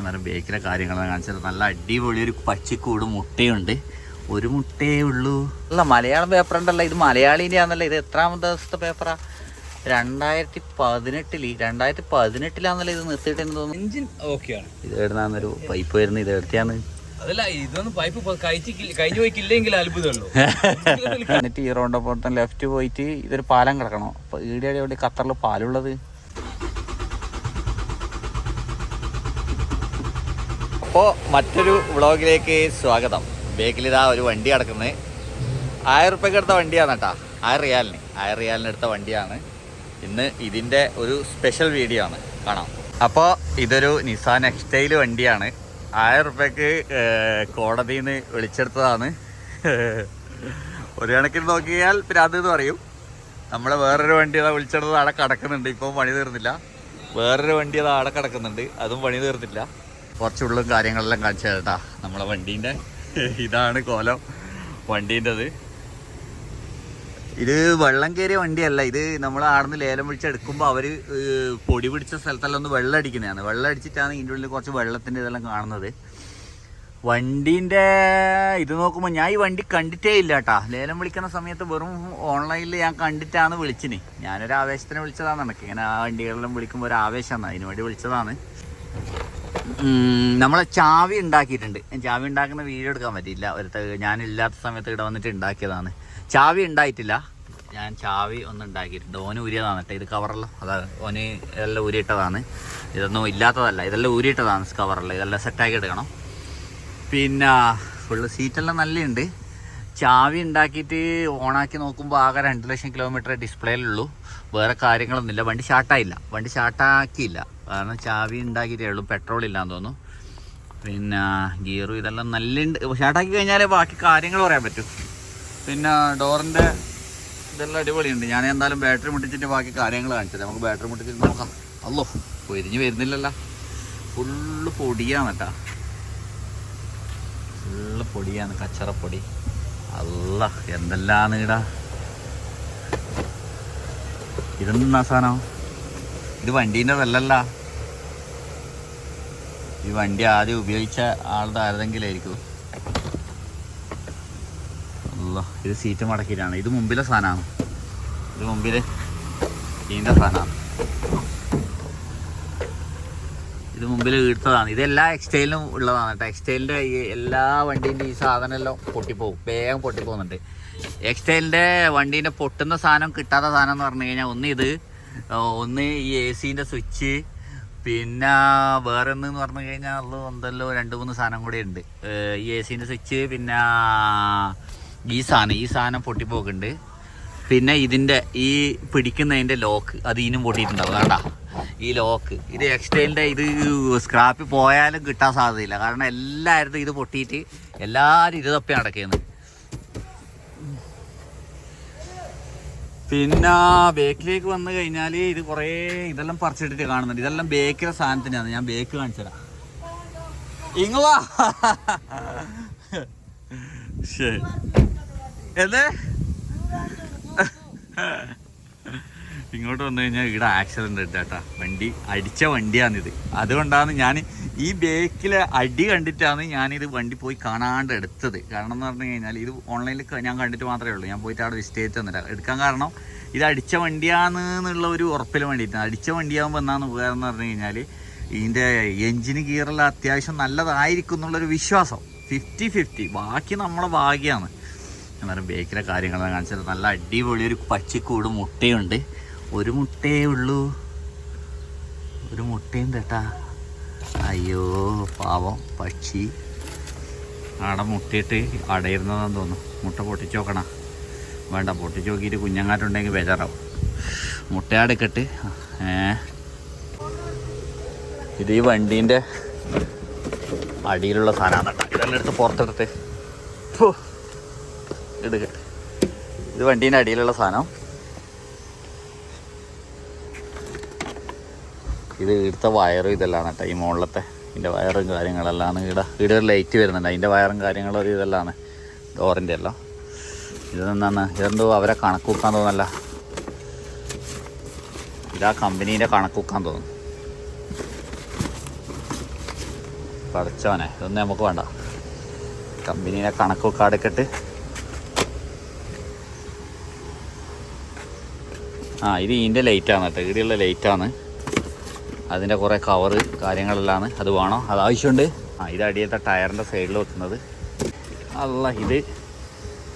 എന്നാലും ബേക്കിലെ കാര്യങ്ങളാണ് കാണിച്ചത് നല്ല അടിപൊളി ഒരു പച്ചക്കൂട് മുട്ടയുണ്ട്. ഒരു മുട്ടയേ ഉള്ളൂ. അല്ല മലയാളം പേപ്പർ ഉണ്ടല്ലോ. ഇത് മലയാളീന്റെ ആണല്ലോ ഇത് എത്രാമത്തെ ദിവസത്തെ പേപ്പറാ രണ്ടായിരത്തി പതിനെട്ടിൽ രണ്ടായിരത്തി പതിനെട്ടിലാണല്ലോ ഇത് നിർത്തിയിട്ടെന്ന് തോന്നുന്നു. എഞ്ചിൻ ഓക്കെയാണ് ഇത് എവിടുന്നാന്നൊരു പൈപ്പ് വരുന്നത്. ഇത് എടുത്തിയാന്ന് അതല്ല ഇതൊന്നും പൈപ്പ് കഴിഞ്ഞു പോയിക്കില്ലെങ്കിൽ അത്ഭുതമുള്ളൂ. എന്നിട്ട് ഈ റോണ്ടപ്പുറത്ത് ലെഫ്റ്റ് പോയിട്ട് ഇതൊരു പാലം കിടക്കണം. അപ്പൊ ഈടെ എവിടെ ഖത്തറിൽ പാലുള്ളത്? അപ്പോൾ മറ്റൊരു വ്ളോഗിലേക്ക് സ്വാഗതം. ബേക്കിലിതാ ഒരു വണ്ടി കിടക്കുന്നത് ആയിരം റുപ്യക്ക് എടുത്ത വണ്ടിയാണ് കേട്ടോ. ആയിരം റിയാലിന് ആയിരം റിയാലിന് എടുത്ത വണ്ടിയാണ്. ഇന്ന് ഇതിന്റെ ഒരു സ്പെഷ്യൽ വീഡിയോ ആണ്. കാണാം. അപ്പോൾ ഇതൊരു നിസാൻ എക്സ്റ്റൈൽ വണ്ടിയാണ്. ആയിരം റുപ്യക്ക് കോടതിയിൽ നിന്ന് വിളിച്ചെടുത്തതാണ്. ഒരു കണക്കിന് നോക്കിയാൽ പിരാത് എന്ന് പറയും. നമ്മളെ വേറൊരു വണ്ടി അതാ വിളിച്ചെടുത്തത്. അവിടെ കിടക്കുന്നുണ്ട്. ഇപ്പോൾ പണി തീർന്നില്ല. വേറൊരു വണ്ടി അതാ അവിടെ കിടക്കുന്നുണ്ട്. അതും പണി തീർന്നില്ല. കുറച്ചുള്ളും കാര്യങ്ങളെല്ലാം കാണിച്ചു തരട്ടാ. നമ്മളെ വണ്ടീന്റെ ഇതാണ് കോലം. വണ്ടീന്റെത്. ഇത് വെള്ളം കയറിയ വണ്ടിയല്ല ഇത് നമ്മൾ ആടുന്ന് ലേലം വിളിച്ചെടുക്കുമ്പോൾ അവർ പൊടി പിടിച്ച സ്ഥലത്തെല്ലാം ഒന്ന് വെള്ളം അടിക്കുന്നതാണ്. വെള്ളം അടിച്ചിട്ടാണ് ഇതിന്റെ ഉള്ളിൽ കുറച്ച് വെള്ളത്തിന്റെ ഇതെല്ലാം കാണുന്നത്. വണ്ടീന്റെ ഇത് നോക്കുമ്പോൾ ഞാൻ ഈ വണ്ടി കണ്ടിട്ടേ ഇല്ല കേട്ടാ ലേലം വിളിക്കുന്ന സമയത്ത് വെറും ഓൺലൈനിൽ ഞാൻ കണ്ടിട്ടാണ് വിളിച്ചിന്. ഞാനൊരു ആവേശത്തിന് വിളിച്ചതാണ് എനിക്ക് ഇങ്ങനെ ആ വണ്ടികളെല്ലാം വിളിക്കുമ്പോൾ ഒരു ആവേശമാണ് അതിന് വേണ്ടി വിളിച്ചതാണ്. നമ്മളെ ചാവി ഉണ്ടാക്കിയിട്ടുണ്ട്. ചാവി ഉണ്ടാക്കുന്ന വീഡിയോ എടുക്കാൻ പറ്റിയില്ല. ഒരു ഞാനില്ലാത്ത സമയത്ത് ഇവിടെ വന്നിട്ട് ഉണ്ടാക്കിയതാണ്. ചാവി ഉണ്ടായിട്ടില്ല. ഞാൻ ചാവി ഒന്ന് ഉണ്ടാക്കിയിട്ടുണ്ട്. ഓന് ഊരിയതാണ് കേട്ടോ ഇത് കവറെല്ലാം അതാ ഓന് ഇതെല്ലാം ഊരിയിട്ടതാണ്. ഇതൊന്നും ഇല്ലാത്തതല്ല. ഇതെല്ലാം ഊരിയിട്ടതാണ് കവറെല്ലാം ഇതെല്ലാം സെറ്റാക്കി എടുക്കണം. പിന്നെ ഫുള്ള് സീറ്റെല്ലാം നല്ലുണ്ട് ചാവി ഉണ്ടാക്കിയിട്ട് ഓണാക്കി നോക്കുമ്പോൾ ആകെ രണ്ട് ലക്ഷം കിലോമീറ്റർ ഡിസ്പ്ലേയിലുള്ളൂ വേറെ കാര്യങ്ങളൊന്നുമില്ല. വണ്ടി ഷാർട്ടായില്ല വണ്ടി ഷാർട്ടാക്കിയില്ല കാരണം ചാവി ഉണ്ടാക്കിയിട്ടേ ഉള്ളൂ പെട്രോൾ ഇല്ലാന്ന് തോന്നുന്നു. പിന്നെ ഗിയറും ഇതെല്ലാം നല്ലുണ്ട് ഷാർട്ടാക്കി കഴിഞ്ഞാലേ ബാക്കി കാര്യങ്ങൾ പറയാൻ പറ്റും. പിന്നെ ഡോറിന്റെ ഇതെല്ലാം അടിപൊളിയുണ്ട്. ഞാൻ എന്തായാലും ബാറ്ററി മുട്ടിച്ചിട്ട് ബാക്കി കാര്യങ്ങൾ കാണിച്ചത്. നമുക്ക് ബാറ്ററി മുട്ടിച്ചിട്ട് നോക്കാം. അല്ലോ പൊരിഞ്ഞ് വരുന്നില്ലല്ലോ. ഫുള്ള് പൊടിയാണ് കേട്ടാ ഫുള്ള് പൊടിയാണ് കച്ചറപ്പൊടി. അല്ല എന്തെല്ലാം ഇടാ ഇതെന്നാ സാധനം? ഇത് വണ്ടീന്റെതല്ലല്ല ഈ വണ്ടി ആദ്യം ഉപയോഗിച്ച ആളുടെ ആരെങ്കിലായിരിക്കും അല്ല ഇത് സീറ്റ് മടക്കിയിട്ടാണ്. ഇത് മുമ്പിലെ സാധനമാണ്. ഇത് മുമ്പിൽ ഇതിന്റെ സാധനമാണ്. ഇത് മുമ്പിൽ വീഴ്ത്തതാണ്. ഇത് എല്ലാ എക്സ്റ്റൈലിനും ഉള്ളതാണ് കേട്ടോ. എക്സ്റ്റൈലിന്റെ ഈ എല്ലാ വണ്ടീന്റെ ഈ സാധനം എല്ലാം പൊട്ടിപ്പോവും. വേഗം പൊട്ടിപ്പോകുന്നുണ്ട്. എക്സ്റ്റൈലിന്റെ വണ്ടീന്റെ പൊട്ടുന്ന സാധനം കിട്ടാത്ത സാധനം എന്ന് പറഞ്ഞു കഴിഞ്ഞാൽ ഒന്ന് ഇത് ഒന്ന് ഈ എ സ്വിച്ച് പിന്നെ വേറെ എന്ന് പറഞ്ഞു കഴിഞ്ഞാൽ അത് എന്തല്ലോ രണ്ട് മൂന്ന് സാധനം കൂടെ ഉണ്ട്. ഈ എ സീന്റെ സ്വിച്ച് പിന്നെ ഈ സാധനം ഈ സാധനം പൊട്ടിപ്പോക്കുണ്ട്. പിന്നെ ഇതിന്റെ ഈ പിടിക്കുന്നതിന്റെ ലോക്ക് അത് ഇതിനും പൊട്ടിയിട്ടുണ്ടാവും. വേണ്ട ഈ ലോക്ക് ഇത് എക്സ്റ്റൈലിന്റെ ഇത് സ്ക്രാപ്പിൽ പോയാലും കിട്ടാൻ സാധ്യതയില്ല. കാരണം എല്ലായിടത്തും ഇത് പൊട്ടിയിട്ട് എല്ലാവരും ഇത് തപ്പി നടക്കുന്നത് പിന്നെ ബേക്കിലേക്ക് വന്നു കഴിഞ്ഞാൽ ഇത് കുറേ ഇതെല്ലാം പറിച്ചിട്ടിട്ട് കാണുന്നുണ്ട്. ഇതെല്ലാം ബേക്കിലെ സാധനത്തിനാണ്. ഞാൻ ബേക്ക് കാണിച്ചതാ ഇങ്ങുവാ ശരി. എന്ത്? ഇങ്ങോട്ട് വന്നു കഴിഞ്ഞാൽ ഇവിടെ ആക്സിഡന്റ് ഉണ്ട് കേട്ടാ. വണ്ടി അടിച്ച വണ്ടിയാണിത്. അതുകൊണ്ടാണ് ഞാൻ ഈ ബേക്കിലെ അടി കണ്ടിട്ടാണ് ഞാനിത് വണ്ടി പോയി കാണാണ്ട് എടുത്തത്. കാരണം എന്ന് പറഞ്ഞു കഴിഞ്ഞാൽ ഇത് ഓൺലൈനിൽ ഞാൻ കണ്ടിട്ട് മാത്രമേ ഉള്ളൂ. ഞാൻ പോയിട്ട് അവിടെ വിസ്റ്റേറ്റ് തന്നില്ല എടുക്കാൻ കാരണം ഇത് അടിച്ച വണ്ടിയാണെന്നുള്ള ഒരു ഉറപ്പിൽ വേണ്ടിയിട്ടാണ് അടിച്ച വണ്ടിയാകുമ്പോൾ എന്നാന്ന് ഉപകാരം എന്ന് പറഞ്ഞു കഴിഞ്ഞാൽ ഇതിന്റെ എഞ്ചിന് ഗിയറെല്ലാം അത്യാവശ്യം നല്ലതായിരിക്കും എന്നുള്ളൊരു വിശ്വാസം. ഫിഫ്റ്റി ഫിഫ്റ്റി ബാക്കി നമ്മളെ ഭാഗ്യമാണ് എന്നാലും ബേക്കിലെ കാര്യങ്ങളെല്ലാം കാണിച്ചത് നല്ല അടിപൊളി ഒരു പച്ചക്കൂട് മുട്ടയുണ്ട്. ഒരു മുട്ടയേ ഉള്ളൂ. ഒരു മുട്ടയും തട്ടാ. അയ്യോ പാവം പക്ഷി. അവിടെ മുട്ടയിട്ട് അടയിരുന്നതാന്ന് തോന്നുന്നു. മുട്ട പൊട്ടിച്ച് നോക്കണ. വേണ്ട പൊട്ടിച്ച് നോക്കിയിട്ട് കുഞ്ഞങ്ങാറ്റുണ്ടെങ്കിൽ ബേജാറാവും. മുട്ടയാടെക്കെട്ട് ഇത് ഈ വണ്ടീന്റെ അടിയിലുള്ള സാധനമാണ് കേട്ടോ. ഇതെല്ലാം എടുത്ത് പുറത്തെടുത്ത്. ഇത് വണ്ടീന്റെ അടിയിലുള്ള സാധനം. ഇത് ഇവിടുത്തെ വയറും ഇതെല്ലാം കേട്ടോ ഈ മുകളിലത്തെ. ഇതിന്റെ വയറും കാര്യങ്ങളെല്ലാം ഇവിടെ ഇവിടെ ഒരു ലൈറ്റ് വരുന്നുണ്ട്. അതിന്റെ വയറും കാര്യങ്ങളും ഒരു ഇതെല്ലാം ഡോറിന്റെ എല്ലാം. ഇതെന്താണ് ഇതെന്തോ അവരെ കണക്ക് വെക്കാൻ തോന്നല്ല ഇതാ കമ്പനീന്റെ കണക്ക് വെക്കാൻ തോന്നുന്നു. പഠിച്ചവനെ ഇതൊന്നും നമുക്ക് വേണ്ട. കമ്പനീനെ കണക്ക് വെക്കാൻ എടുക്കട്ട് ആ ഇത് ഇതിന്റെ ലൈറ്റാണ് കേട്ടോ. ഇവിടെയുള്ള ലൈറ്റാണ് അതിന്റെ കുറേ കവറ് കാര്യങ്ങളെല്ലാം അത് വേണോ? അത് ആവശ്യമുണ്ട്. ആ ഇത് അടിയത്തെ ടയറിന്റെ സൈഡിൽ വെക്കുന്നത്. അല്ല ഇത്.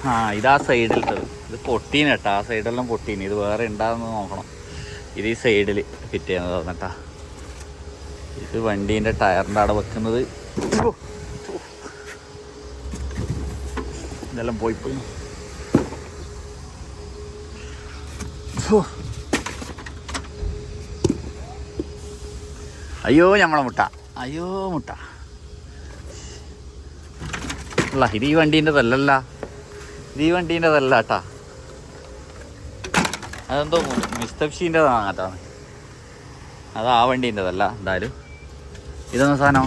ആ ഇതാ സൈഡിലത്തത് ഇത് പൊട്ടീന് കേട്ടോ. ആ സൈഡെല്ലാം പൊട്ടീന്. ഇത് വേറെ ഉണ്ടാകുന്ന നോക്കണം. ഇത് ഈ സൈഡിൽ ഫിറ്റ് ചെയ്യുന്നത് തന്നിട്ടാ ഇത് വണ്ടീന്റെ ടയറിന്റെ അവിടെ വെക്കുന്നത്. ഇതെല്ലാം പോയി പോയി. അയ്യോ ഞമ്മളെ മുട്ട. അയ്യോ മുട്ട. അല്ല ഇത് ഈ വണ്ടീന്റെതല്ലല്ല. ഇത് ഈ വണ്ടീന്റെതല്ല കേട്ടാ അതെന്തോ മിസ്തബ്ഷീന്റെതാണ് കേട്ടോ അത്. ആ വണ്ടീന്റെതല്ല എന്തായാലും. ഇതൊന്നും സാധനം?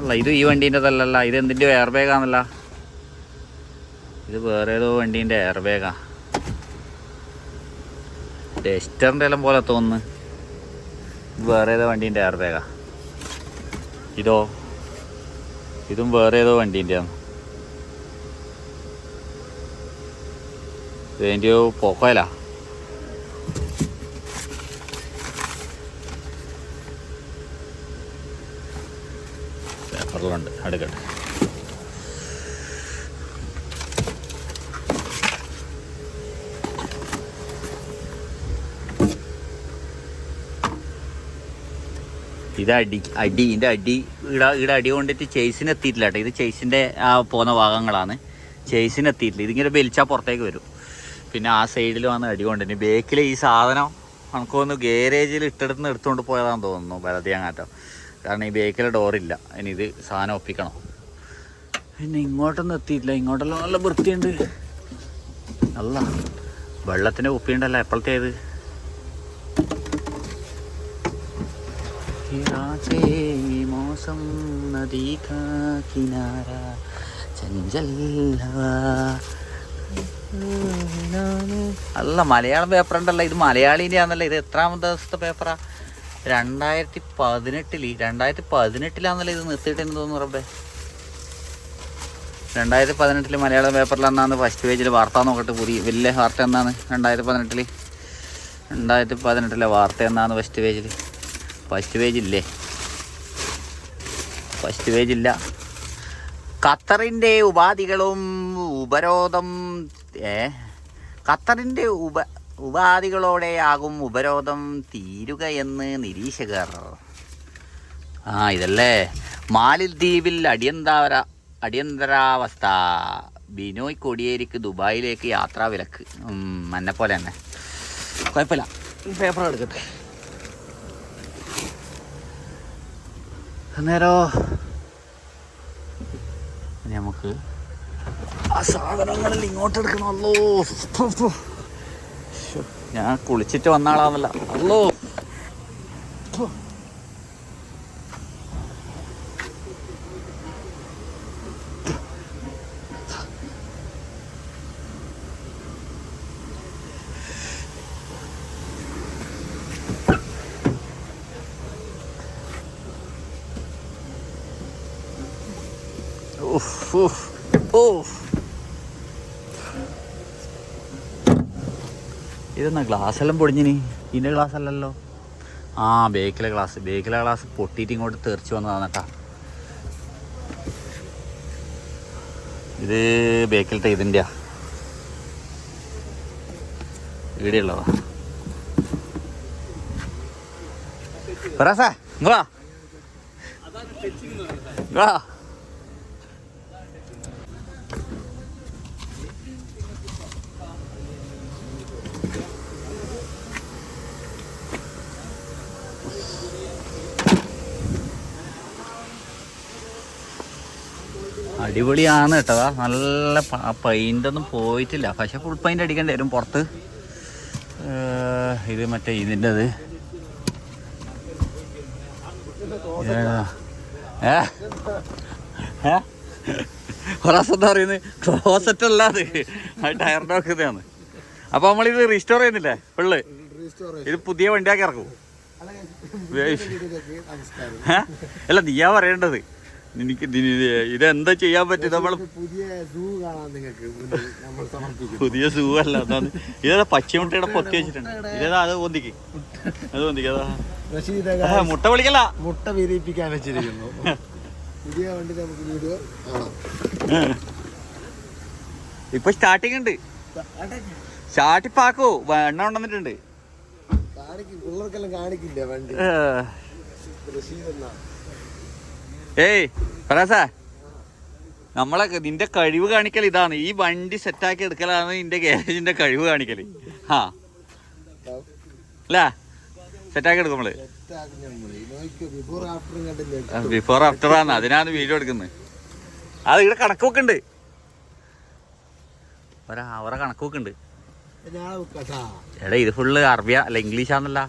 അല്ല ഇത് ഈ വണ്ടീന്റെതല്ലല്ല ഇത് എന്തിന്റെ എയർ ബാഗാന്നല്ല. ഇത് വേറെ ഏതോ വണ്ടീന്റെ എയർ ബാഗാ. ഡെസ്റ്ററിന്റെ എല്ലാം പോലെ തോന്നുന്നു. വേറെ ഏതോ വണ്ടീന്റെ എയർ ബാഗാ ഇതോ? ഇതും വേറെ ഏതോ വണ്ടീന്റെയാണ് ഇതിന്റെയോ പോക്കോയിലാ. പേപ്പറിലുണ്ട്. അടുക്കട്ടെ ഇത് അടി അടി ഇതിന്റെ അടി ഇട ഇവിടെ അടി കൊണ്ടിട്ട് ചേസിന് എത്തിയിട്ടില്ല കേട്ടോ. ഇത് ചേസിന്റെ ആ പോകുന്ന ഭാഗങ്ങളാണ്. ചേസിന് എത്തിയിട്ടില്ല. ഇതിങ്ങനെ വലിച്ചാൽ പുറത്തേക്ക് വരും. പിന്നെ ആ സൈഡിൽ വന്ന് അടി കൊണ്ടിട്ട് ബേക്കിൽ ഈ സാധനം നമുക്ക് തോന്നുന്നു ഗേരേജിൽ ഇട്ടെടുത്ത് എടുത്തുകൊണ്ട് പോയതാണെന്ന് തോന്നുന്നു വെള്ളത്തിയാങ്ങാറ്റം കാരണം ഈ ബേക്കിലെ ഡോറില്ല ഇനി ഇത് സാധനം ഒപ്പിക്കണം. പിന്നെ ഇങ്ങോട്ടൊന്നും എത്തിയിട്ടില്ല. ഇങ്ങോട്ടെല്ലാം നല്ല വൃത്തിയുണ്ട്. അല്ല വെള്ളത്തിന്റെ ഒപ്പിയുണ്ടല്ല എപ്പോഴത്തേത് હિરા છે મોસમ નદી അല്ല മലയാളം പേപ്പർ ഉണ്ടല്ല. ഇത് മലയാളീന്റെ ആണല്ല ഇത് എത്രാമത്തെ ദിവസത്തെ പേപ്പറാ രണ്ടായിരത്തി പതിനെട്ടിൽ രണ്ടായിരത്തി പതിനെട്ടിലാണല്ലോ ഇത് നിർത്തിയിട്ടെന്ന് തോന്നുന്നു റബ്ബേ രണ്ടായിരത്തി പതിനെട്ടിൽ മലയാളം പേപ്പറിൽ എന്നാണ് ഫസ്റ്റ് പേജിൽ വാർത്ത നോക്കട്ടെ പുതിയ വലിയ വാർത്ത എന്നാണ് രണ്ടായിരത്തി പതിനെട്ടിൽ രണ്ടായിരത്തി പതിനെട്ടിലെ വാർത്ത എന്നാന്ന് ഫസ്റ്റ് പേജിൽ ഫസ്റ്റ് പേജ് ഇല്ലേ? ഫസ്റ്റ് പേജ് ഇല്ല. ഖത്തറിന്റെ ഉപാധികളും ഉപരോധം ഏ? ഖത്തറിന്റെ ഉപ ഉപാധികളോടെയാകും ഉപരോധം തീരുകയെന്ന് നിരീക്ഷകർ. ആ ഇതല്ലേ? മാലിദ്വീപിൽ അടിയന്തര അടിയന്തരാവസ്ഥ. ബിനോയ് കൊടിയേരിക്ക് ദുബായിലേക്ക് യാത്രാ വിലക്ക് എന്നെ പോലെ തന്നെ. കുഴപ്പമില്ല. പേപ്പർ എടുക്കട്ടെ. അന്നേരോ. നമുക്ക് ആ സാധനങ്ങളിൽ ഇങ്ങോട്ട് എടുക്കണമല്ലോ ഞാൻ കുളിച്ചിട്ട് വന്ന ആളാന്നല്ല. ഗ്ലാസ് എല്ലാം പൊടിഞ്ഞിനി. ഇതിന്റെ ഗ്ലാസ് അല്ലല്ലോ ആ ബേക്കിലെ ഗ്ലാസ്. ബേക്കിലെ ഗ്ലാസ് പൊട്ടിയിട്ട് ഇങ്ങോട്ട് തെറിച്ച് വന്നതാണ് കേട്ടാ ഇത് ബേക്കിലത്തെ ഇതിന്റെയാ ഇവിടെയുള്ളതാ സാ ഇങ്ങളാ ഇങ്ങളാ അടിപൊളിയാണ് കേട്ടോ. നല്ല പെയിന്റൊന്നും പോയിട്ടില്ല. പക്ഷെ ഫുൾ പെയിന്റ് അടിക്കേണ്ടി വരും പുറത്ത്. ഇത് മറ്റേ ഇതിന്റെത്. ഏ എന്താ പറയുന്നത് ക്ലോസറ്റ് അല്ലാതെ ടയറിന്റെ ഒക്കെയാണ് അപ്പൊ നമ്മളിത് റീസ്റ്റോർ ചെയ്യുന്നില്ലേ? ഫുള്ള് ഇത് പുതിയ വണ്ടിയാക്കി ഇറക്കും? അല്ല നീയാ പറയേണ്ടത്. എനിക്ക് ഇതിന് ഇതെന്താ ചെയ്യാൻ പറ്റും നമ്മൾ പുതിയ സൂ കാണാൻ നിങ്ങൾക്ക് നമ്മൾ സമർപ്പിക്കും പുതിയ സൂ അല്ല അതാണ്. ഇതേതാ പച്ചമുട്ടയുടെ പൊത്തി വെച്ചിട്ടുണ്ട്. ഇതേതാ അത് പൊന്തിക്ക്? അത് പൊന്തിക്ക് അതാ. മുട്ട വിളിക്കല്ല മുട്ട വിരിയിപ്പിക്കാൻ വെച്ചിരിക്കുന്നു. പുതിയ വണ്ടി നമുക്ക് വീഡിയോ ഇപ്പൊ സ്റ്റാർട്ടിങ് ഉണ്ട്. സ്റ്റാർട്ടിപ്പാക്കോ എണ്ണ കൊണ്ടുവന്നിട്ടുണ്ട്. കാണിക്കും പിള്ളേർക്കെല്ലാം കാണിക്കില്ല വണ്ടി? ഏയ് പറയാസാ നമ്മളെ നിന്റെ കഴിവ് കാണിക്കൽ ഇതാണ്. ഈ വണ്ടി സെറ്റാക്കി എടുക്കലാണ് നിന്റെ ഗാരേജിന്റെ കഴിവ് കാണിക്കൽ ആ അല്ല? സെറ്റാക്കി എടുക്കും നമ്മൾ. ബിഫോർ ആഫ്റ്റർ ആണ്. അതിനാണ് വീഡിയോ എടുക്കുന്നത്. അത് ഇവിടെ കണക്കൊക്കെ ഉണ്ട് അവരെ കണക്കൊക്കെ ഉണ്ട് എടാ ഇത് ഫുള്ള് അറബിയ അല്ല ഇംഗ്ലീഷാന്നല്ല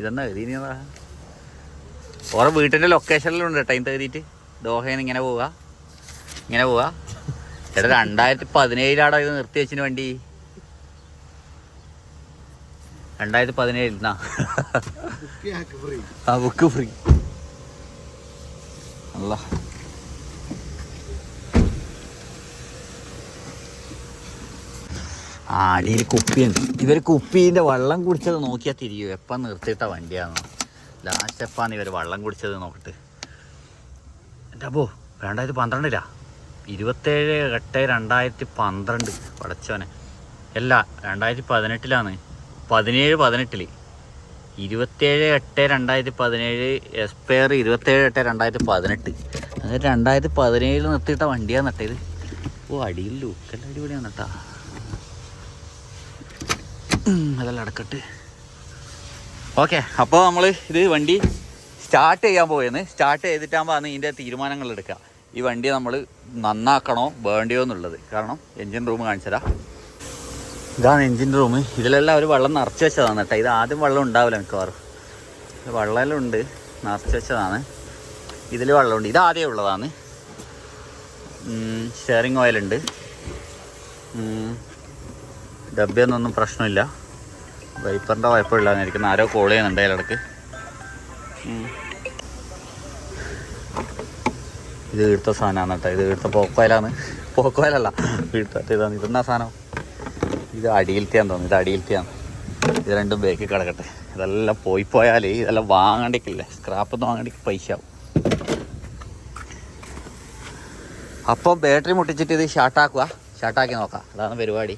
ഇതെന്നാ എഴുതിയതാ ഓരോ വീട്ടിന്റെ ലൊക്കേഷനിലുണ്ട് ടൈം തേടിയിട്ട് ദോഹയിൽ ഇങ്ങനെ പോവുക ഇങ്ങനെ പോവുക ചേട്ടാ രണ്ടായിരത്തി പതിനേഴിലാടോ ഇത് നിർത്തി വെച്ചിന് വണ്ടി. രണ്ടായിരത്തി പതിനേഴിൽ എന്നാ ആ ബുക്ക് ഫ്രീ അല്ല ആടിയിൽ കുപ്പിയുണ്ട്. ഇവർ കുപ്പീന്റെ വെള്ളം കുടിച്ചത് നോക്കിയാ തിരിയോ. എപ്പം നിർത്തിയിട്ട വണ്ടിയാണോ ലാസ്റ്റ് എപ്പാണ് ഇവർ വള്ളം കുടിച്ചത് നോക്കട്ടെ? എന്റെ അപ്പോ രണ്ടായിരത്തി പന്ത്രണ്ടിലാ. ഇരുപത്തേഴ് എട്ട് രണ്ടായിരത്തി പന്ത്രണ്ട് പടച്ചോനെ അല്ല രണ്ടായിരത്തി പതിനെട്ടിലാണ്. പതിനേഴ് പതിനെട്ടിൽ ഇരുപത്തേഴ് എട്ട് രണ്ടായിരത്തി പതിനേഴ് എക്സ്പയർ ഇരുപത്തേഴ് എട്ട് രണ്ടായിരത്തി പതിനെട്ട്. അതായത് രണ്ടായിരത്തി പതിനേഴിൽ നിർത്തിയിട്ട വണ്ടിയാണ് നട്ടത്. ഓ അടിയിൽ ലുക്കെല്ലാം അടിപൊളിയാണ് കേട്ടാ അതെല്ലാം അടക്കട്ട്. ഓക്കെ അപ്പോൾ നമ്മൾ ഇത് വണ്ടി സ്റ്റാർട്ട് ചെയ്യാൻ പോയെന്ന് സ്റ്റാർട്ട് ചെയ്തിട്ടാകുമ്പോൾ ഇതിന്റെ തീരുമാനങ്ങൾ എടുക്കുക. ഈ വണ്ടി നമ്മൾ നന്നാക്കണോ വേണ്ടിയോ എന്നുള്ളത്. കാരണം എൻജിൻ റൂം കാണിച്ചതാ ഇതാണ് എൻജിൻ റൂം ഇതിലെല്ലാം ഒരു വെള്ളം നിറച്ച് വെച്ചതാണ് കേട്ടോ. ഇത് ആദ്യം വെള്ളം ഉണ്ടാവില്ല മിക്കവാറും. വെള്ളമെല്ലാം ഉണ്ട്. നിറച്ച് വെച്ചതാണ്. ഇതിൽ വെള്ളമുണ്ട്. ഇത് ആദ്യം ഉള്ളതാണ്. ഷെയറിങ് ഓയിലുണ്ട് ഡബ്ബയൊന്നും പ്രശ്നമില്ല. വൈപ്പറിന്റെ വായ്പയില്ലാതിരിക്കുന്ന ആരോ കോൾ ചെയ്യുന്നുണ്ട് അതിലിടക്ക് ഇത് വീഴ്ത്ത സാധനമാണ് കേട്ടോ. ഇത് വീഴ്ത്ത പോക്കോയിലാണ്. പോക്കോയിലല്ല. വീഴ്ത്തട്ട് ഇതാണ്. ഇതെന്നാ സാധനം? ഇത് അടിയിലത്തെയാന്ന് തോന്നുന്നു. ഇത് അടിയിലത്തെയാണ് ഇത് രണ്ടും ബേക്കിൽ കിടക്കട്ടെ. ഇതെല്ലാം പോയി പോയാൽ ഇതെല്ലാം വാങ്ങണ്ടിക്കില്ലേ സ്ക്രാപ്പൊന്നും വാങ്ങണ്ടിക്ക് പൈസ ആവും. അപ്പോൾ ബാറ്ററി മുട്ടിച്ചിട്ട് ഇത് ഷാർട്ടാക്കുക ഷാർട്ടാക്കി നോക്കാം. അതാണ് പരിപാടി.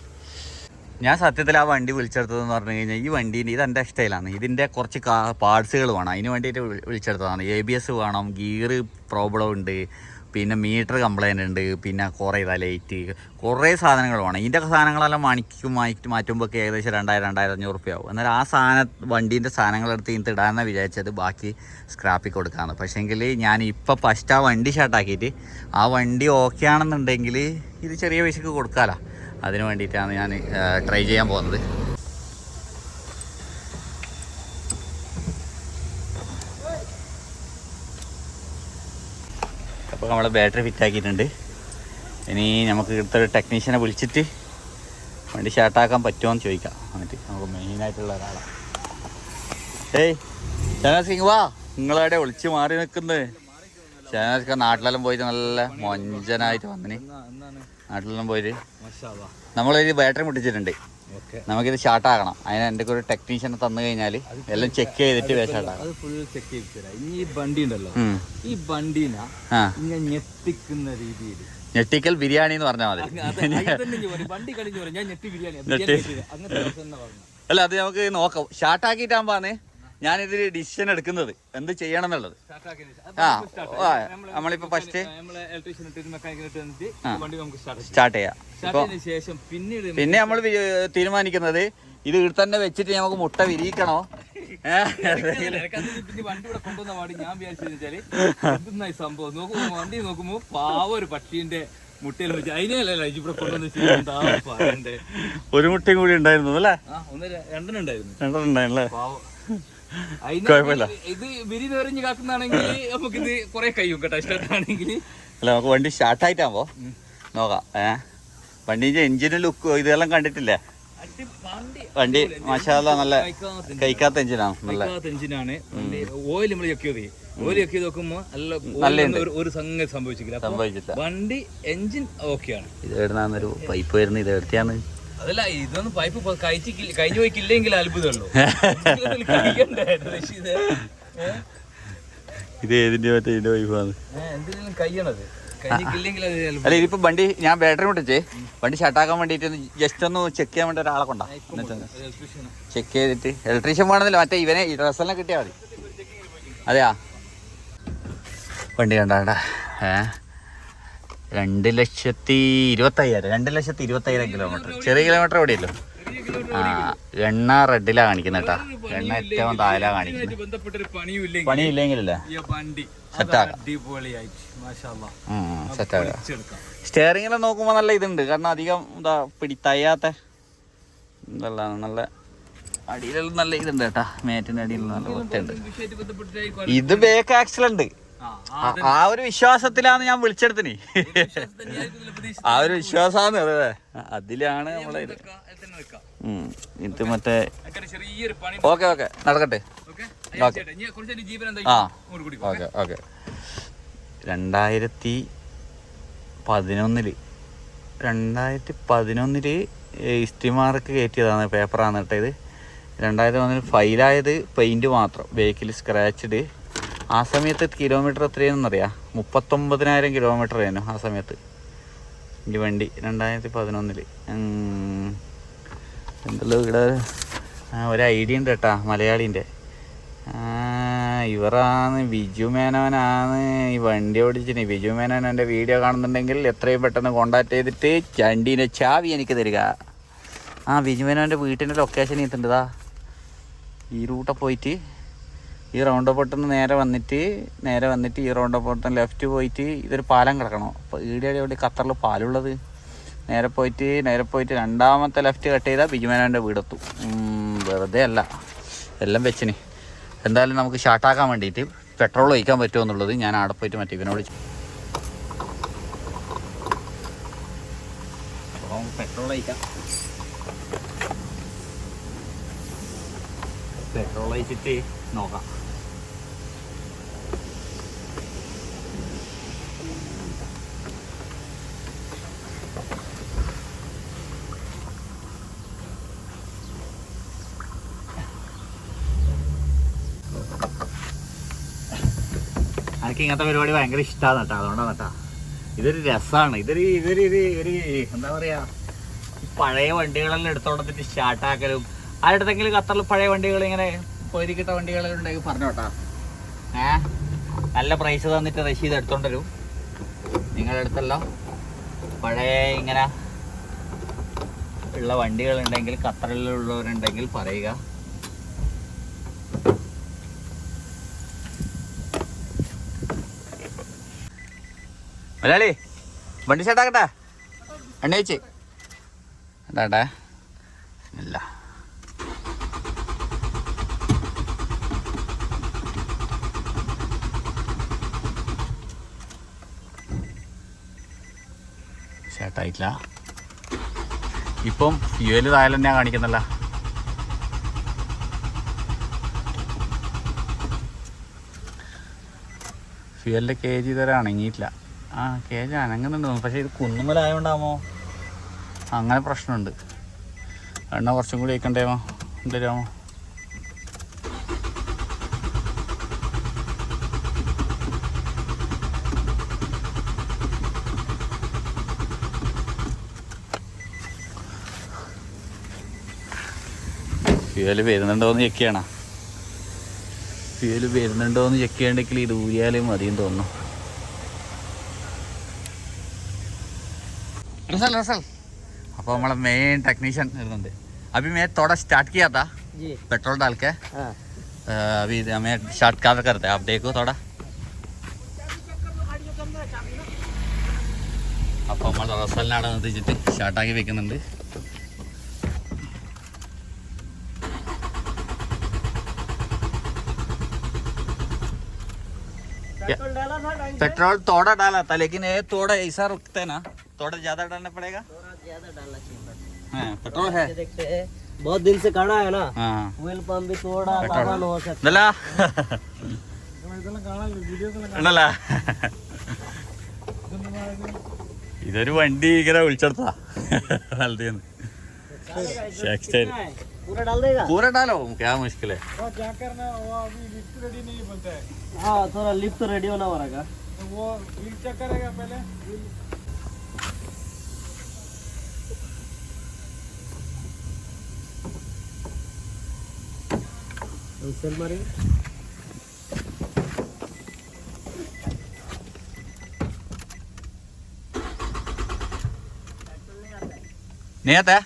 ഞാൻ സത്യത്തിൽ ആ വണ്ടി വിളിച്ചെടുത്തതെന്ന് പറഞ്ഞു കഴിഞ്ഞാൽ ഈ വണ്ടീന്റെ ഇത് എന്റെ ഇഷ്ടയിലാണ്. ഇതിന്റെ കുറച്ച് കാ പാർട്സുകൾ വേണം. അതിന് വേണ്ടിയിട്ട് വിളിച്ചെടുത്തതാണ്. എ ബി എസ് വേണം ഗിയർ പ്രോബ്ലം ഉണ്ട് പിന്നെ മീറ്റർ കംപ്ലൈന്റ് ഉണ്ട് പിന്നെ കുറേ ഇതാ ലൈറ്റ് കുറേ സാധനങ്ങൾ വേണം. ഇതിന്റെ സാധനങ്ങളെല്ലാം മണിക്ക് മാറ്റി മാറ്റുമ്പോൾ ഏകദേശം രണ്ടായിരം രണ്ടായിരം അഞ്ഞൂറ് റുപ്യ ആവും. എന്നാൽ ആ സാധന വണ്ടീന്റെ സാധനങ്ങളെടുത്ത് ഇതിന് ഇടാമെന്ന് വിചാരിച്ചത്. ബാക്കി സ്ക്രാപ്പിൽ കൊടുക്കാമെന്ന്. പക്ഷേങ്കിൽ ഞാൻ ഇപ്പോൾ ഫസ്റ്റ് ആ വണ്ടി ഷർട്ടാക്കിയിട്ട് ആ വണ്ടി ഓക്കെ ആണെന്നുണ്ടെങ്കിൽ ഇത് ചെറിയ പൈസക്ക് കൊടുക്കാമല്ലോ അതിന് വേണ്ടിയിട്ടാണ് ഞാൻ ട്രൈ ചെയ്യാൻ പോകുന്നത്. അപ്പോൾ നമ്മൾ ബാറ്ററി ഫിറ്റ് ആക്കിയിട്ടുണ്ട്. ഇനി നമുക്ക് ഇവിടുത്തെ ടെക്നീഷ്യനെ വിളിച്ചിട്ട് വണ്ടി ഷാർട്ടാക്കാൻ പറ്റുമോ എന്ന് ചോദിക്കാം. എന്നിട്ട് നമുക്ക് മെയിനായിട്ടുള്ള ഒരാളാണ് ഏയ് ഷനാസ് സിംഗ് വാ. നിങ്ങളവിടെ ഒളിച്ച് മാറി നിൽക്കുന്നത്? ഷനാസ് നാട്ടിലെല്ലാം പോയിട്ട് നല്ല മൊഞ്ചനായിട്ട് വന്നിന്. നാട്ടിലെല്ലാം പോയിട്ട്. നമ്മളൊരു ബാറ്ററി മുട്ടിച്ചിട്ടുണ്ട് നമുക്കിത് ഷാർട്ടാക്കണം അതിന് എന്റെ ഒരു ടെക്നീഷ്യനെ തന്നു കഴിഞ്ഞാൽ എല്ലാം ചെക്ക് ചെയ്തിട്ട് അത് ഫുൾ ചെക്ക് ചെയ്ത് ഇനി ഈ വണ്ടി ഉണ്ടല്ലോ. ഈ വണ്ടീന ആ. ഇങ്ങനെ ഞെട്ടിക്കുന്ന രീതിയിൽ. ഞെട്ടിക്കൽ ബിരിയാണി എന്ന് പറഞ്ഞാൽ മതി. അല്ല അത് നമുക്ക് നോക്കാം. ഷാർട്ടാക്കിയിട്ടാകുമ്പോഴാണ് ഞാനിതിൽ ഡിസിഷൻ എടുക്കുന്നത്. എന്ത് ചെയ്യണം എന്നുള്ളത് ആ, നമ്മളിപ്പോ ഫസ്റ്റ് സ്റ്റാർട്ട് ചെയ്യാം. പിന്നെ നമ്മൾ തീരുമാനിക്കുന്നത് ഇത് ഇവിടെ തന്നെ വെച്ചിട്ട് നമുക്ക് മുട്ട വിരിയിക്കണോ? വണ്ടി ഇവിടെ കൊണ്ടുവന്ന പാടി ഞാൻ എന്തെന്നായി സംഭവം? നോക്കുമ്പോ വണ്ടി നോക്കുമ്പോ പാവ ഒരു പക്ഷീന്റെ ഒരു മുട്ടയും കൂടി ഉണ്ടായിരുന്നു അല്ലേ? രണ്ടെണ്ണം ഉണ്ടായിരുന്നു. രണ്ടെണ്ണം ഉണ്ടായിരുന്നല്ലേ കുഴപ്പമില്ല. ഇത് വിരി നിറഞ്ഞ് കാക്കുന്നതാണെങ്കിൽ നമുക്കിത് കുറെ കഴിയും കേട്ടോ ഇഷ്ടമാണെങ്കിൽ അല്ല നമുക്ക് വണ്ടി സ്റ്റാർട്ടായിട്ടാകുമ്പോ നോക്കാം. ഏഹ് വണ്ടീന്റെ എഞ്ചിന് ലുക്ക് ഇതെല്ലാം കണ്ടിട്ടില്ലേ? വണ്ടി മാഷാല്ല നല്ല കഴിക്കാത്ത എഞ്ചിനാണ് നല്ല എഞ്ചിനാണ്. ഓയിൽ നമ്മൾ ചെക്കിയത് ഓയിൽ ചെക്ക് ചെയ്ത് നോക്കുമ്പോ നല്ല ഒരു- സംഗതി സംഭവിച്ചില്ല സംഭവിച്ചില്ല വണ്ടി എഞ്ചിൻ ഓക്കെയാണ് ഇത് എവിടുന്നാന്നൊരു പൈപ്പ് വരുന്നത്? ഇത് എവിടത്തെയാണ്? അതല്ല ഇതൊന്നും പൈപ്പ് കഴിഞ്ഞു പോയിക്കില്ലെങ്കിൽ അത്ഭുതമുള്ളൂ? ഇത് ഏതിന്റെ മറ്റേ ഇതിന്റെ പൈപ്പാണ് എന്തിനും അത്ഭുതം. അല്ല ഇതിപ്പോ വണ്ടി ഞാൻ ബാറ്ററി വിട്ടിച്ചേ വണ്ടി ഷട്ടാക്കാൻ വേണ്ടിട്ട് ജസ്റ്റ് ഒന്ന് ചെക്ക് ചെയ്യാൻ വേണ്ടി ഒരാളെ കൊണ്ടാ. ചെക്ക് ചെയ്തിട്ട് ഇലക്ട്രീഷ്യൻ വേണമെന്നില്ല മറ്റേ ഇവനെ ഈ ഡ്രസ്സെല്ലാം കിട്ടിയാൽ മതി. അതെയാ? വണ്ടി കണ്ടാ ഏ? രണ്ട് ലക്ഷത്തി ഇരുപത്തയ്യായിരം രണ്ട് ലക്ഷത്തി ഇരുപത്തയ്യായിരം കിലോമീറ്റർ ചെറിയ കിലോമീറ്റർ ആ എണ്ണ റെഡിലാ കാണിക്കുന്നത് കേട്ടാ. എണ്ണ ഏറ്റവും താഴെ കാണിക്കുന്നത് പണിയില്ലെങ്കിലല്ലേ? സ്റ്റിയറിംഗിൽ നോക്കുമ്പോൾ നല്ല ഇതുണ്ട്. കാരണം അധികം എന്താ പിടിത്തയ്യാത്ത എന്തല്ല നല്ല അടിയിലുള്ള നല്ല ഇതുണ്ട് കേട്ടാ. മേറ്റിന്റെ അടിയിൽ നല്ല വിഷയമായിട്ട് ഇത് ബേക്ക് ആക്സിലുണ്ട് ആ, ഒരു വിശ്വാസത്തിലാണ് ഞാൻ വിളിച്ചെടുത്തിന്. ആ ഒരു വിശ്വാസമാണ്. അതെ അതെ. അതിലാണ് നമ്മളെ ഇത്. ഇത് മറ്റേ ഓക്കെ ഓക്കെ. നടക്കട്ടെ. ആ. Okay okay. രണ്ടായിരത്തി പതിനൊന്നിൽ. രണ്ടായിരത്തി പതിനൊന്നിൽ ഇസ്റ്റിമാർക്ക് കയറ്റിയതാണ് പേപ്പറാണ് കേട്ടോ ഇത്. രണ്ടായിരത്തി പതിനൊന്നിൽ ഫൈലായത് പെയിന്റ് മാത്രം ബേക്കിൽ സ്ക്രാച്ച്ഡ് ആ സമയത്ത് കിലോമീറ്റർ എത്രയാണെന്നറിയാം മുപ്പത്തൊമ്പതിനായിരം കിലോമീറ്റർ ആയിരുന്നു ആ സമയത്ത്. ഈ വണ്ടി രണ്ടായിരത്തി പതിനൊന്നിൽ. എന്തല്ലോ ഇവിടെ? ഒരു ഐഡിയ ഉണ്ട് കേട്ടാ മലയാളീന്റെ. ഇവരാണ് ബിജു മേനോനാണ് ഈ വണ്ടി ഓടിച്ചിന്. ബിജു മേനോൻ എന്റെ വീഡിയോ കാണുന്നുണ്ടെങ്കിൽ എത്രയും പെട്ടെന്ന് കോണ്ടാക്ട് ചെയ്തിട്ട് ചണ്ടീന്റെ ചാവി എനിക്ക് തരിക. ആ ബിജു മേനോന്റെ വീട്ടിന്റെ ലൊക്കേഷൻ എത്തുണ്ടതാ ഈ റൂട്ടെ പോയിട്ട് ഈ റൗണ്ട് പൊട്ടുന്ന നേരെ വന്നിട്ട് നേരെ വന്നിട്ട് ഈ റൗണ്ട് പൊട്ടുന്ന ലെഫ്റ്റ് പോയിട്ട് ഇതൊരു പാലം കിടക്കണം. അപ്പോൾ ഈടെ എവിടെ ഖത്തറിൽ പാലുള്ളത്. നേരെ പോയിട്ട് നേരെ പോയിട്ട് രണ്ടാമത്തെ ലെഫ്റ്റ് കട്ട് ചെയ്താൽ ബിജുമേനോന്റെ വീടെത്തും. വെറുതെ അല്ല. എല്ലാം വെച്ചിന്. എന്തായാലും നമുക്ക് ഷാർട്ടാക്കാൻ വേണ്ടിയിട്ട് പെട്രോൾ ഒഴിക്കാൻ പറ്റുമോ എന്നുള്ളത് ഞാൻ അവിടെ പോയിട്ട് മറ്റേ ഇവനോട് പെട്രോൾ ഒഴിക്കാം. പെട്രോൾ ഒഴിച്ചിട്ട് നോക്കാം. എനിക്ക് ഇങ്ങനത്തെ പരിപാടി ഭയങ്കര ഇഷ്ടമാണ് കേട്ടോ. അതുകൊണ്ടാണ് കേട്ടോ. ഇതൊരു രസമാണ് ഇതൊരു ഇതൊരു ഇത് ഒരു എന്താ പറയുക പഴയ വണ്ടികളെല്ലാം എടുത്തോണ്ടത്തിട്ട് സ്റ്റാർട്ടാക്കലും ആരുടെങ്കിലും ഖത്തറിൽ പഴയ വണ്ടികൾ ഇങ്ങനെ പോയിരിക്കട്ട വണ്ടികളെല്ലാം ഉണ്ടെങ്കിൽ പറഞ്ഞു ഏ? നല്ല പ്രൈസ് തന്നിട്ട് റഷീദ് എടുത്തോണ്ട് വരും. നിങ്ങളുടെ അടുത്തെല്ലാം പഴയ ഇങ്ങനെ ഉള്ള വണ്ടികളുണ്ടെങ്കിൽ ഖത്തറിലുള്ളവരുണ്ടെങ്കിൽ പറയുക. മലയാളി വണ്ടി സെറ്റാക്കട്ടെ എണ്ണ വെച്ച് എന്താട്ടെ ഇല്ല. ചേട്ടായിട്ടില്ല ഇപ്പം ഫ്യൂവൽ താഴെ തന്നെയാ കാണിക്കുന്നല്ല. ഫ്യൂലിന്റെ കെ ജി തരാണ് അണങ്ങിയിട്ടില്ല ആ കെ ജി അനങ്ങുന്നുണ്ട് പക്ഷേ ഇത് കുന്നുമലായോണ്ടാമോ? അങ്ങനെ പ്രശ്നമുണ്ട്. എണ്ണ കുറച്ചും കൂടി വയ്ക്കണ്ടേമോ എന്തരാമോ? ഫ്യൂൽ വരുന്നുണ്ടോയെന്ന് ചെക്ക് ചെയ്യണം. ഫ്യൂൽ വരുന്നുണ്ടോയെന്ന് ചെക്ക് ചെയ്യണ്ടെങ്കിൽ ഇത് ഊരിയാലേ മതിയെന്ന് തോന്നുന്നു. रसल रसल അപ്പോൾ നമ്മളെ മെയിൻ टेक्नीशियन വരുന്നുണ്ട് अभी मैं थोड़ा स्टार्ट किया था जी पेट्रोल डाल के हाँ अ, अभी हमें स्टार्ट कर करते हैं आप देखो थोड़ा അപ്പോൾ നമ്മൾ റസലിനാണ് നിർത്തിച്ചിട്ട് സ്റ്റാർട്ടാക്കി വെക്കുന്നുണ്ട് पेट्रोल डाला था टाइम पेट्रोल थोड़ा डाला था लेकिन ये थोड़ा ऐसा रुकते ना थोड़ा ज़्यादा डालना पड़ेगा थोड़ा ज्यादा डालना चाहिए പെട്രോൾ ഹേ देखते हैं बहुत दिन से खड़ा है ना ആ फ्यूल पंप भी थोड़ा सामान हो सकता ഇതല്ല ഉണ്ടല്ലോ ഇതൊരു വണ്ടി ഇങ്ങനെ വിളിച്ചെടുത്താ വലുതേന്ന് ഷേക്സ്റ്റൈൽ है पूरा डाल देगा पूरा डालो क्या मुश्किल है हाँ थोड़ा लिफ्ट रेडी होना पड़ेगा वो सेल मारे नहीं आता है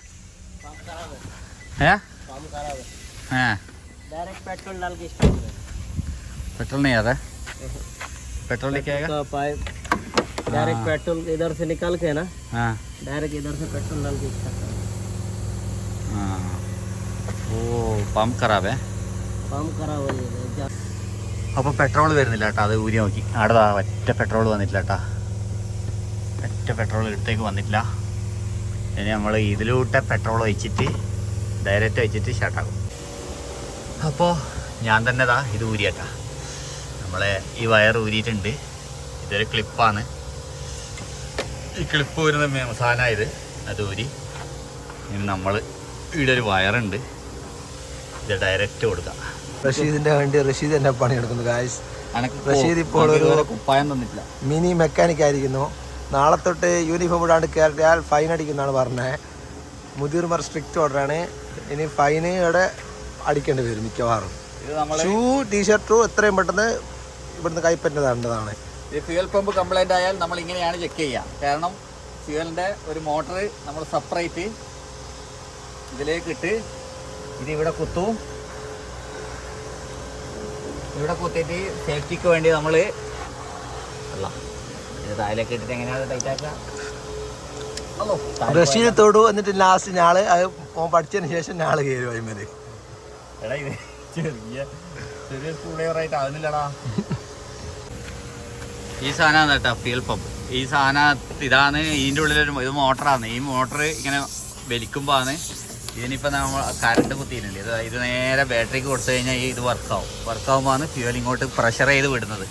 हैं हैं डायरेक्ट पेट्रोल डाल के स्टार्ट पेट्रोल नहीं आता पेट्रोल लेके आएगा पाइप डायरेक्ट पेट्रोल इधर से निकाल के ना हाँ डायरेक्ट इधर से पेट्रोल डाल के स्टार्ट हाँ वो पंप खराब है അപ്പോൾ പെട്രോൾ വരുന്നില്ല കേട്ടോ അത് ഊരി നോക്കി. അവിടെ ഒറ്റ പെട്രോൾ വന്നിട്ടില്ല കേട്ടോ. ഒറ്റ പെട്രോൾ ഇടത്തേക്ക് വന്നിട്ടില്ല. ഇനി നമ്മൾ ഇതിലൂടെ പെട്രോൾ ഒഴിച്ചിട്ട് ഡയറക്റ്റ് ഒഴിച്ചിട്ട് ഷർട്ടാകും അപ്പോൾ ഞാൻ തന്നെ ദാ ഇത് ഊരിയട്ടാ നമ്മളെ ഈ വയർ ഊരിയിട്ടുണ്ട്. ഇതൊരു ക്ലിപ്പാണ് ഈ ക്ലിപ്പ് വരുന്ന സാധനമായത് അത് ഊരി. ഇനി നമ്മൾ ഇവിടെ ഒരു വയറുണ്ട്. ഇത് ഡയറക്റ്റ് കൊടുക്കാം. റഷീദിന്റെ വണ്ടി റഷീദ് എന്നെ പണിയെടുക്കുന്നു ഗായ്സ് റഷീദ് ഇപ്പോൾ ഒരു- കുപ്പായം തന്നിട്ടില്ല. മിനി മെക്കാനിക് ആയിരിക്കുന്നു. നാളെ തൊട്ട് യൂണിഫോം ഇടാണ്ട് കയറിയാൽ ഫൈൻ അടിക്കുന്നതാണ് പറഞ്ഞത് മുതിർമർ സ്ട്രിക്റ്റ് ഓർഡറാണ് ഇനി ഫൈന് ഇവിടെ അടിക്കേണ്ടി വരും മിക്കവാറും. ഷൂ ടീഷർട്ടും എത്രയും പെട്ടെന്ന് ഇവിടുന്ന് കൈപ്പറ്റുന്നതാണ് ഈ ഫ്യൂൽ പമ്പ് കംപ്ലൈന്റ് ആയാൽ നമ്മൾ ഇങ്ങനെയാണ് ചെക്ക് ചെയ്യുക കാരണം ഫ്യൂവലിന്റെ ഒരു മോട്ടർ നമ്മൾ സെപ്പറേറ്റ് ഇതിലേക്ക് ഇട്ട് ഇത് ഇവിടെ കുത്തും. ഇവിടെ കുത്തിയിട്ട് സേഫ്റ്റിക്ക് വേണ്ടി നമ്മൾ അല്ല ഇത് താഴേക്ക് ഇട്ടിട്ട് എങ്ങനെയാണ് ടൈറ്റ് ആക്കുക? തൊടു എന്നിട്ട് ലാസ്റ്റ് ഞാൾ അത് പഠിച്ചതിന് ശേഷം ഞാൾ കയറി എടാ ഇത് ചെറിയ ചെറിയ സ്ക്രൂ ഡ്രൈവറായിട്ട് ആവുന്നില്ലടാ. ഈ സാധനമാണ് കേട്ടോ ഫ്യൂൽ പമ്പ് ഈ സാധനം ഇതാണ് ഇതിന്റെ ഉള്ളിലൊരു ഇത് മോട്ടറാണ് ഈ മോട്ടർ ഇങ്ങനെ വലിക്കുമ്പോൾ ആണ് ഇതിനിപ്പോൾ നമ്മൾ കറണ്ട് കുത്തിയിട്ടുണ്ട് ഇത് ഇത് നേരെ ബാറ്ററിക്ക് കൊടുത്തു കഴിഞ്ഞാൽ ഇത് വർക്കാവും വർക്കാവുമ്പോൾ ആണ് ഫ്യൂൽ ഇങ്ങോട്ട് പ്രഷർ ചെയ്ത് വിടുന്നത്.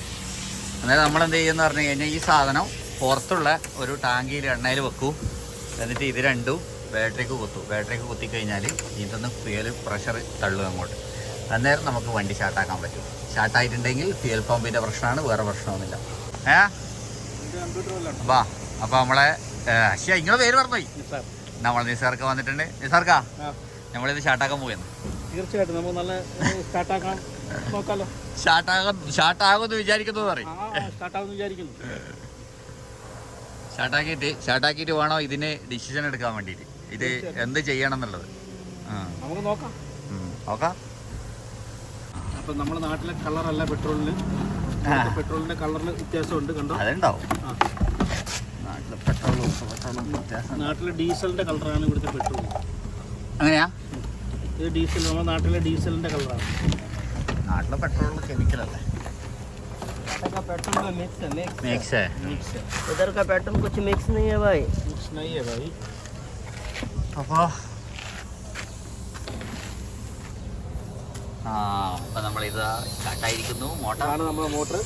അന്നേരം നമ്മൾ എന്ത് ചെയ്യുമെന്ന് പറഞ്ഞു കഴിഞ്ഞാൽ ഈ സാധനം പുറത്തുള്ള ഒരു ടാങ്കിയിൽ എണ്ണയിൽ വെക്കൂ. എന്നിട്ട് ഇത് രണ്ടും ബാറ്ററിക്ക് കുത്തും. ബാറ്ററിക്ക് കുത്തി കഴിഞ്ഞാൽ ഫ്യൂവൽ പ്രഷർ തള്ളും അങ്ങോട്ട്. അന്നേരം നമുക്ക് വണ്ടി സ്റ്റാർട്ടാക്കാൻ പറ്റും. സ്റ്റാർട്ടായിട്ടുണ്ടെങ്കിൽ ഫ്യൂൽ പമ്പിന്റെ പ്രശ്നമാണ് വേറെ പ്രശ്നമൊന്നുമില്ല. ഏ? വാ. അപ്പോൾ നമ്മളെ ശരി ഇങ്ങനെ പേര് പറഞ്ഞോയി നമ്മൾ നിസാർക്ക് വന്നിട്ടുണ്ട്. നിസാർക്കാ നമ്മളിത് ഷാട്ടാക്കാൻ പോയെന്ന് തീർച്ചയായിട്ടും നമുക്ക് നല്ല സ്റ്റാർട്ടാക്കാം നോക്കാലോ. വിചാരിക്കുന്നത് പറയും. വിചാരിക്കുന്നു. ഷാട്ടാക്കിയിട്ട് ഷാട്ടാക്കിയിട്ട് വേണോ ഇതിന് ഡിസിഷൻ എടുക്കാൻ വേണ്ടിയിട്ട്? ഇത് എന്ത് ചെയ്യണം എന്നുള്ളത് നമുക്ക് നോക്കാം. ഉം. നോക്കാം. അപ്പൊ നമ്മുടെ നാട്ടിലെ കളറല്ല പെട്രോളിന്. പെട്രോളിന്റെ കളറിന് വ്യത്യാസമുണ്ട് കണ്ടോ? അതുണ്ടാവും. നാട്ടിലെ പെട്രോളും പെട്രോളും വ്യത്യാസം നാട്ടിലെ ഡീസലിന്റെ കളറാണ് ഇവിടുത്തെ പെട്രോൾ അങ്ങനെയാ ഇത് ഡീസൽ നമ്മുടെ നാട്ടിലെ ഡീസലിന്റെ കളറാണ് നാട്ടിലെ പെട്രോൾ കെമിക്കൽ അല്ലേ पेट्रोल में मिक्स है मिक्स മിക്സ് मिक्स है इधर का पैटर्न कुछ मिक्स नहीं है भाई मिक्स नहीं है भाई അപ്പോൾ ആ അപ്പം നമ്മളിത് സ്റ്റാർട്ടായിരിക്കുന്നു മോട്ടർ ഇതാണ് നമ്മുടെ മോട്ടർ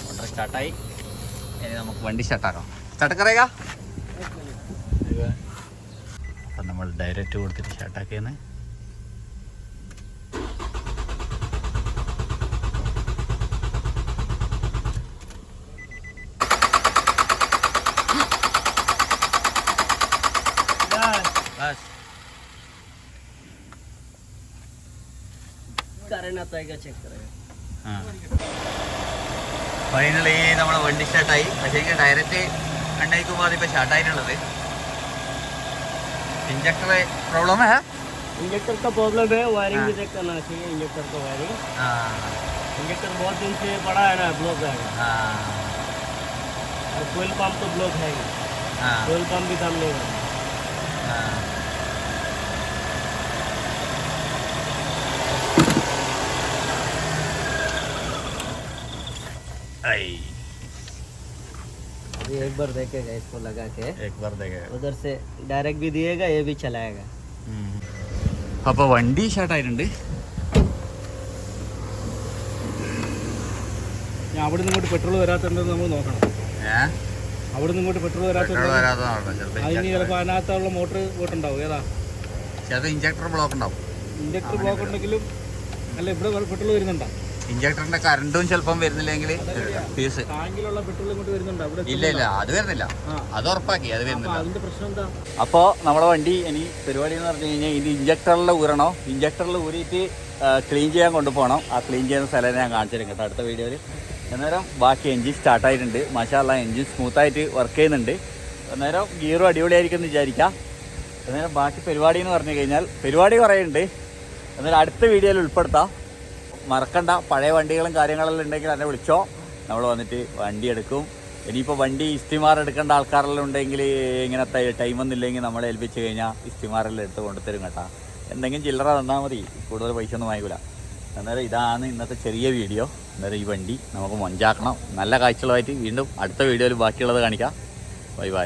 മോട്ടർ സ്റ്റാർട്ടായി ഇനി നമുക്ക് വണ്ടി സ്റ്റാർട്ടാക്കാം ഷട്ടർ കറയുക അപ്പം നമ്മൾ ഡയറക്റ്റ് കൊടുത്തിട്ട് ഷട്ടാക്കിയെന്ന് ഫൈനലി നമ്മുടെ വണ്ടി സ്റ്റാർട്ടായി പക്ഷേ ഡയറക്റ്റ് എണ്ണയിക്കുമ്പോൾ അതിപ്പോൾ സ്റ്റാർട്ടായിട്ടുള്ളത് ഇഞ്ചക്ടർ പ്രോബ്ലം है इंजेक्टर का प्रॉब्लम है वायरिंग भी चेक करना चाहिए इंजेक्टर का वायरिंग ആ इंजेक्टर बहुत दिन से पड़ा है ना ब्लॉक है ആ और फ्यूल पंप तो ब्लॉक है ही ആ फ्यूल पंप भी काम नहीं करता ആ ഐ अभी एक बार देखेगा इसको लगा के एक बार देखेगा उधर से डायरेक्ट भी दिएगा ये भी चलाएगा അപ്പൊ വണ്ടി ഷാർട്ടായിട്ടുണ്ട് ഞാൻ അവിടെ നിന്ന് ഇങ്ങോട്ട് പെട്രോൾ വരാത്തുണ്ടെന്ന് നമ്മൾ നോക്കണം ഏഹ് അവിടെ നിന്ന് ഇങ്ങോട്ട് പെട്രോൾ പെട്രോൾ വരാത്തുണ്ട് വരാത്തതാണ് അതിന് ചിലപ്പോൾ അതിനകത്തുള്ള മോട്ടർ പോയിട്ടുണ്ടാവും ഏതാ ചിലത് ഇഞ്ചക്ടർ ബ്ലോക്ക് ഉണ്ടാവും ഇൻഡക്ടർ ബ്ലോക്ക് ഉണ്ടെങ്കിലും അല്ല ഇവിടെ പെട്രോൾ വരുന്നുണ്ടോ ഇഞ്ചക്ടറിന്റെ കറണ്ടും ചിലപ്പം വരുന്നില്ലെങ്കിൽ ഫീസ് ടാങ്കിലുള്ള പെട്രോൾ ഇങ്ങോട്ട് വരുന്നുണ്ടോ? ഇവിടെ ഇല്ല ഇല്ല അത് വരുന്നില്ല. അത് ഉറപ്പാക്കി അത് വരുന്നില്ല. അപ്പോ പ്രശ്നം എന്താ? അപ്പോൾ നമ്മളെ വണ്ടി ഇനി പരിപാടി എന്ന് പറഞ്ഞു കഴിഞ്ഞാൽ ഇത് ഇഞ്ചക്ടറിൽ ഊരണോ? ഇഞ്ചക്ടറിൽ ഊരിയിട്ട് ക്ലീൻ ചെയ്യാൻ കൊണ്ടുപോകണം. ആ ക്ലീൻ ചെയ്യുന്ന സ്ഥലം ഞാൻ കാണിച്ചു തരും കേട്ടോ അടുത്ത വീഡിയോയിൽ. അന്നേരം ബാക്കി എൻജിൻ സ്റ്റാർട്ടായിട്ടുണ്ട് മാഷാല്ല എൻജിൻ സ്മൂത്തായിട്ട് വർക്ക് ചെയ്യുന്നുണ്ട്. അന്നേരം ഗിയറും അടിപൊളിയായിരിക്കും എന്ന് വിചാരിക്കാം. അന്നേരം ബാക്കി പരിപാടി എന്ന് പറഞ്ഞു കഴിഞ്ഞാൽ പരിപാടി കുറേ ഉണ്ട്. അന്നേരം അടുത്ത വീഡിയോയിൽ ഉൾപ്പെടുത്താം. മറക്കണ്ട. പഴയ വണ്ടികളും കാര്യങ്ങളെല്ലാം ഉണ്ടെങ്കിൽ എന്നെ വിളിച്ചോ. നമ്മൾ വന്നിട്ട് വണ്ടി എടുക്കും. ഇനിയിപ്പോൾ വണ്ടി ഇസ്തിമാർ എടുക്കേണ്ട ആൾക്കാരെല്ലാം ഉണ്ടെങ്കിൽ ഇങ്ങനത്തെ ടൈമൊന്നും ഇല്ലെങ്കിൽ നമ്മളെ ഏൽപ്പിച്ച് കഴിഞ്ഞാൽ ഇസ്തിമാറെല്ലാം എടുത്ത് കൊണ്ടുത്തരും കേട്ടാ. എന്തെങ്കിലും ചില്ലറ തന്നാൽ മതി. കൂടുതൽ പൈസ ഒന്നും വാങ്ങിക്കില്ല അന്നേരം ഇതാണ് ഇന്നത്തെ ചെറിയ വീഡിയോ. അന്നേരം ഈ വണ്ടി നമുക്ക് മൊഞ്ചാക്കണം. നല്ല കാഴ്ചകളായിട്ട് വീണ്ടും അടുത്ത വീഡിയോയിൽ ബാക്കിയുള്ളത് കാണിക്കാം. Bye bye.